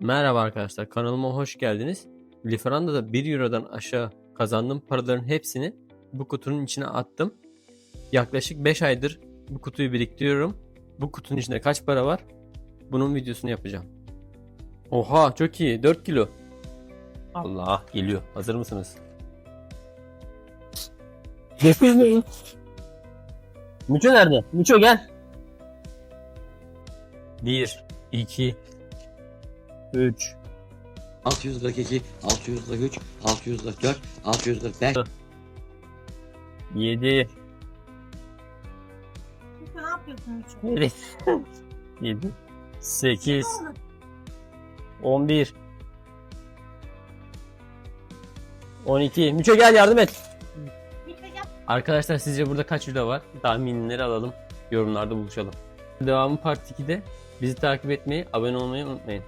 Merhaba arkadaşlar kanalıma hoş geldiniz. Liferanda'da 1 Euro'dan aşağı kazandığım paraların hepsini bu kutunun içine attım. Yaklaşık 5 aydır bu kutuyu biriktiriyorum. Bu kutunun içinde kaç para var? Bunun videosunu yapacağım. Oha çok iyi 4 kilo. Allah geliyor. Hazır mısınız? Müço nerede? Müço gel. 1 2 3 642, 643, 644, 645. 7 Ne yapıyorsun çok? Evet. 7 8 11 12 Müço gel yardım et. Arkadaşlar sizce burada kaç video var? Tahminleri alalım. Yorumlarda buluşalım. Devamı part 2'de bizi takip etmeyi, abone olmayı unutmayın.